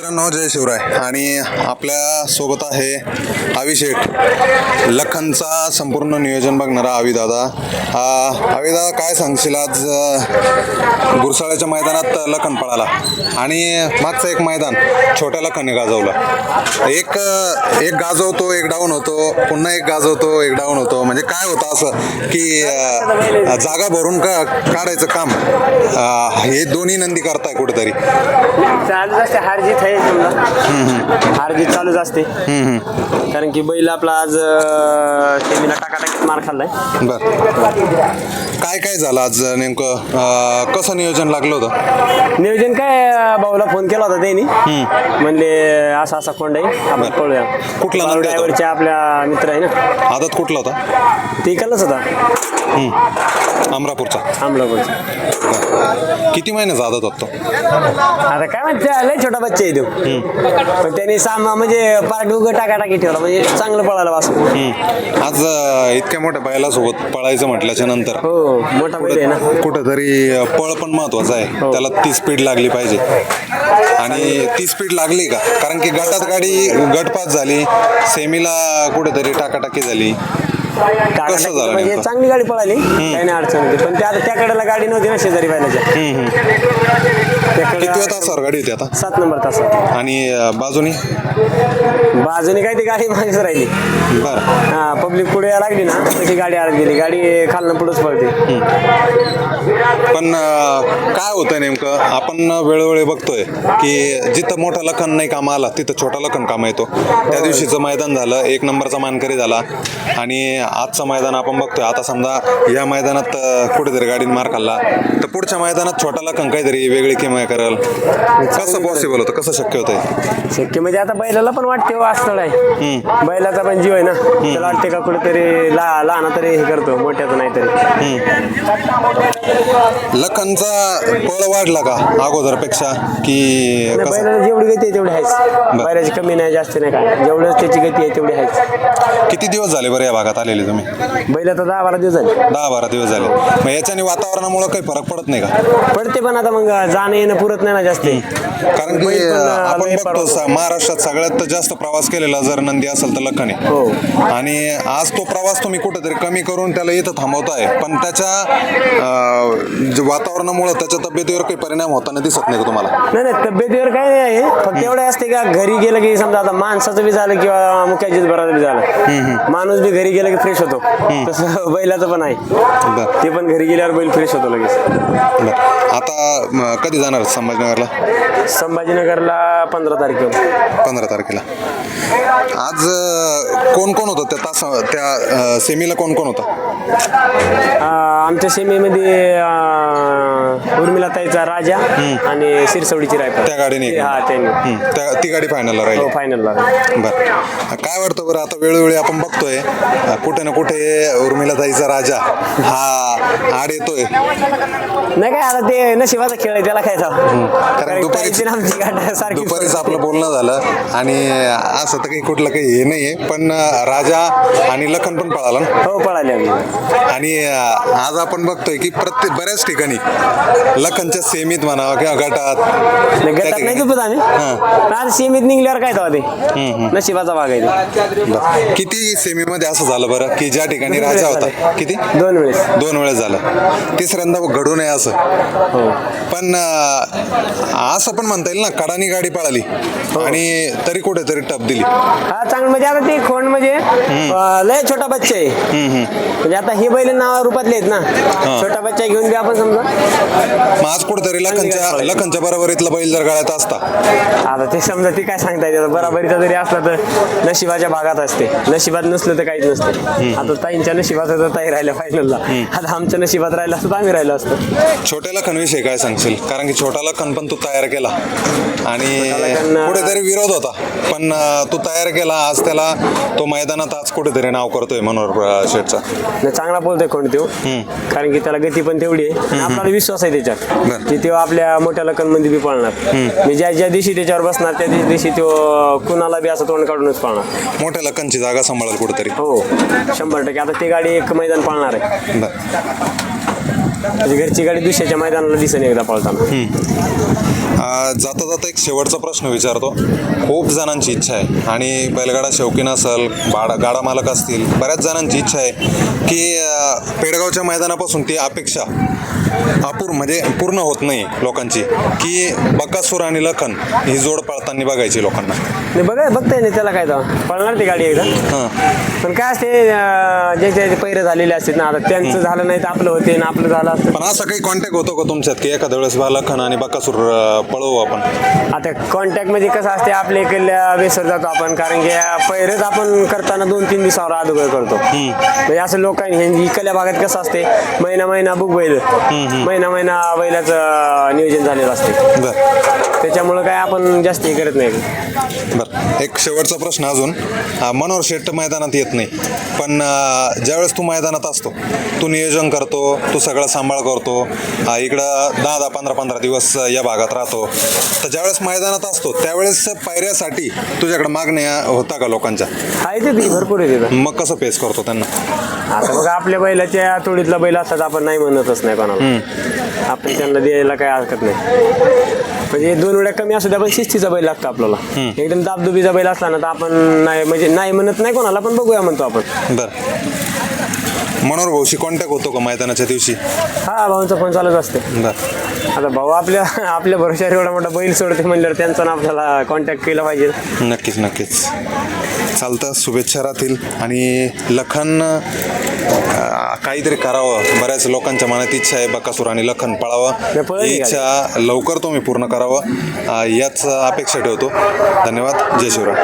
मित्रांनो जय शिवराय. आणि आपल्यासोबत आहे अभिषेक लखनचा संपूर्ण नियोजन बघणारा आविदादा आविदादा काय सांगशील आज गुरसाळ्याच्या मैदानात लखन पळाला आणि मागचं एक मैदान छोट्या लखनने गाजवलं. एक एक गाजवतो एक डाऊन होतो पुन्हा एक गाजवतो एक डाऊन होतो. म्हणजे काय होतं असं की जागा भरून का काढायचं काम? हे दोन्ही नंदी करताय कुठेतरी. आहे समजा. हार जीत चालूच असते. कारण की बैल आपला आज सेमीला टाकाटाकीत मार खाल्लाय. बर. काय काय झालं आज नेमकं? अं, कसं नियोजन लागलं होतं? नियोजन काय अं, भाऊला फोन केला होता त्यांनी. म्हणले असा असा कोंड आहे आपण पळूया. कुठला नंदी होता? ड्रायव्हरचे आपल्या मित्र आहे ना. आदत कुठला होता? ते इकडलाच होता. अमरापूरचा. अमलापूरचा बरं. किती महिन्याचा आदत होता तो? आता काय म्हणते लय छोटा बच्चा आहे तो. पण त्यांनी सामा म्हणजे पार्ट उगं टाकाटाकी ठेवला म्हणजे चांगलं पळायला वाचून हम्म. आज अं, इतक्या मोठ्या बैलासोबत पळायचं म्हटल्याच्या नंतर. हो. मोठा बैल आहे ना? कुठंतरी पळ पण महत्वाचं आहे. हो. त्याला ती स्पीड लागली पाहिजे. आणि ती स्पीड लागली का? कारण की गटात गाडी गटपास झाली. सेमीला कुठेतरी टाकाटाकी झाली. झालं म्हणजे नेमकं? चांगली गाडी पळाली काही नाही अडचण होती. पण त्या त्या कडेला गाडी नव्हती ना शेजारी बैलाच्या त्या किती कडेला तासावर गाडी होती आता? सात नंबर तासात आणि अं, बाजूनी? बाजूने काय ती गाडी मागेच राहिली. बरं. हा पब्लिक पुढे यायला लागली ना तशी गाडी आत गेली. गाडी खालनं पुढंच पळते. पण अं, काय होतं नेमकं? आपण वेळोवेळी बघतोय की जिथं मोठा लखन नाही कामा आला तिथं छोटा लखन कामा येतो. त्या दिवशीचं मैदान झालं एक नंबरचा मानकरी झाला. आणि आजचं मैदान आपण बघतोय. आता समजा या मैदानात कुठेतरी गाडीने मार खाल्ला. तर पुढच्या मैदानात छोटा लखन काहीतरी वेगळी किमया करेल. कसं पॉसिबल होतं? कसं शक्य होतंय? शक्य म्हणजे आता बैलाला पण वाटते हो स्थळ आहे. बैलाचा पण जीव आहे ना. त्याला वाटते का कुठेतरी ला लहाना तरी हे करतो मोठ्याचं नाही तरी लखनचा पळ वाढला का अगोदरपेक्षा? की बैलाला जेवढी गती आहे तेवढी आहेच. बैलाची कमी नाही जास्त नाही काय. जेवढं त्याची गती आहे तेवढी आहेच. किती दिवस झाले बरं या भागात आलेले तुम्ही? बैल आता दहा बारा दिवस झाले. दहा बारा दिवस झाले. मग याच्याने वातावरणामुळे काही फरक पडत नाही का? पडते पण आता मग जाणं येणं पुरत नाही ना जास्त. कारण की बैल पण, अं, अं, आपण लय बघतो. स- महाराष्ट्रात सगळ्यात जास्त प्रवास केलेला जर नंदी असेल तर लखन आहे. हो. आणि आज तो प्रवास तुम्ही कुठेतरी कमी करून त्याला इथं थांबवताय. पण त्याच्या अं, जे वातावरणामुळे त्याच्या तब्येतीवर काही परिणाम होताना दिसत नाही का तुम्हाला? नाही नाही तब्येतीवर काय नाही आहे. फक्त एवढं असते का घरी गेलं की समजा आता माणसाचं बी झालं किंवा मुख्याचीच बराच बी झालं. माणूस बी घरी गेलं की फ्रेश होतो. तसं बैलाचं पण आहे. बरं. ते पण घरी गेल्यावर बैल फ्रेश होतो लगेच. बरं. आता म, कधी जाणार संभाजीनगरला? संभाजीनगरला पंधरा तारखेवर पंधरा तारखेला. आज अं, कोण कोण होतं? त्या तास त्या अं, सेमीला कोण कोण होतं आमच्या सेमीमध्ये उर्मिला ताईचा राजा आणि सिरसवडीची रायफल. त्या गाडीने एक. हा त्यांनी. हं, त्या ती गाडी फायनलला राहिली. हो फायनलला बर. काय वाटतं बरं? आता वेळोवेळी आपण बघतोय. अ, कुठे ना कुठे उर्मिला ताईचा राजा हा आड येतोय. नाही काय आता ते नशिबाचा खेळ आहे त्याला काय जावं कारण दुपारीच- आमची गाठ सारखी दुपारीच आपलं बोलणं झालं आणि असं तर काही कुठलं काही हे नाहीये पण अ, राजा आणि लखन पण पळाला ना. हो पळाली आम्ही. आणि अ, आज आपण बघतोय की प्रत्येक बऱ्याच ठिकाणी लखनच्या सेमीत म्हणा किंवा गटात नाही, त्या गटात नाही ठिकाणी- झोपत आम्ही. हां. पण आता सीमित निघल्यावर काय तेव्हा ते? नशिबाचा भाग आहे ते. किती सेमीमध्ये असं झालं बरं? की ज्या ठिकाणी राजा होता. किती? दोन वेळेस. दोन वेळेस झालं. तिसऱ्यांदा घडू नये असं. हो. पण अं, असं पण म्हणता येईल ना कडानी गाडी पळाली. आणि तरी कुठेतरी टप दिली. हा चांगलं. म्हणजे आता ते खोंड म्हणजे अं, लय छोटा बच्चा आहे. म्हणजे आता हे बैल नावा रूपातले आहेत ना. छोटा बच्चा घेऊन बी आपण समजा. मग आज कुठेतरी लखनच्या लखनच्या बरोबरीतला बैल जर गळ्यात असता. आता ते समजा ती काय सांगता येते बराबरीचा जरी असला तर नशिबाच्या भागात असते. नशिबात नसलं तर काहीच नसते. आता ताईंच्या नशिबात तर ताई राहिल्या फायनलला आता आमच्या नशिबात राहिलं असतं तर आम्ही राहिलो असतो. छोट्या लखनविषयी काय सांगशील? कारण की छोटा लखन पण तू तयार केला. आणि लखन- कुठेतरी विरोध होता. पण अं, तू तयार केला आज त्याला तो मैदानात आज कुठेतरी नाव करतोय मनोहर शेठचा नाही, चांगला बोलतोय कोण तो. कारण की त्याला गती पण तेवढी आहे. आणि आपल्याला विश्वास आहे त्याच्यात. बरं. की तो आपल्या मोठ्या लखनमध्ये बी पळणार. मी ज्या ज्या दिवशी त्याच्यावर बसणार त्या दिवशी तो कुणाला बी असं तोंड काढूनच पळणार. मोठ्या लखनची जागा सांभाळेल कुठेतरी. हो. शंभर टक्के. आता ती गाडी एक मैदान पळणार आहे. म्हणजे घरची गाडी दुसऱ्याच्या मैदानाला दिसेल एकदा पळताना. जाता जाता एक शेवटचा प्रश्न विचारतो. खूप जणांची इच्छा आहे. आणि बैलगाडा शौकीन असेल बाडा गाडा मालक असतील बऱ्याच जणांची इच्छा आहे की पेडगावच्या मैदानापासून ती अपेक्षा अपूर म्हणजे पूर्ण होत नाही लोकांची. की बकासूर आणि लखन ही जोड पळताना बघायची लोकांना. नाही बघा बघताय ना त्याला काय तर पळणार ती गाडी एकदा. हां. पण काय असते अं, जे जे पैरे झालेले असतात ना आता त्यांचं झालं नाही तर आपलं होते ना आपलं झालं असतं. पण असा काही कॉन्टॅक्ट होतो का तुमच्यात की एखाद्या वेळेस बा लखन आणि बकासूर पळवू आपण? आता कॉन्टॅक्टमध्ये कसं असते आपल्या इकडल्या बेसवर जातो आपण कारण की पैरच आपण करताना दोन तीन दिवसावर अगोदर करतो. म्हणजे असं लोकांनी हे इकडल्या भागात कसं असते महिना महिना बुक बैल. महिना महिना बैलाचं नियोजन झालेलं असते. बरं. त्याच्यामुळं काय आपण जास्त हे करत नाही. बर. एक शेवटचा प्रश्न अजून. मनोहर शेट्ट मैदानात येत नाही. पण ज्यावेळेस तू मैदानात असतो तू नियोजन करतो तू सगळं सांभाळ करतो इकडं दहा दहा पंधरा पंधरा दिवस या भागात राहतो. तर ज्यावेळेस मैदानात असतो त्यावेळेस पायऱ्यासाठी तुझ्याकडे मागण्या होता का लोकांच्या? ते भरपूर तिथं. मग कसं फेस करतो त्यांना? आता बघा आपल्या बैलाच्या तोडीतला बैल असतात आपण नाही म्हणतच नाही कोणाला. आपण त्यांना द्यायला काय हरकत नाही. म्हणजे दोन वेळा कमी असू द्या पण शिस्तीचा बैल लागतो आपल्याला. एकदम दाबदुबीचा बैल असला ना तर आपण नाही म्हणजे नाही म्हणत नाही कोणाला पण बघूया म्हणतो आपण. बरं. मनोहर भाऊशी कॉन्टॅक्ट होतो का मैदानाच्या दिवशी? हा भाऊंचा फोन चालूच असते. बरं. आता भाऊ आपल्या आपल्या भरोशावर एवढा मोठा बैल सोडते म्हणल्यावर त्यांचा ना आपल्याला कॉन्टॅक्ट केला पाहिजे. नक्कीच नक्कीच. चालतं शुभेच्छा राहतील. आणि लखन काहीतरी करावं. बऱ्याच लोकांच्या मनात इच्छा आहे बकासूर आणि लखन पळावं. ही इच्छा लवकर तुम्ही पूर्ण करावं. याच अपेक्षा ठेवतो. धन्यवाद. जय शिवराय.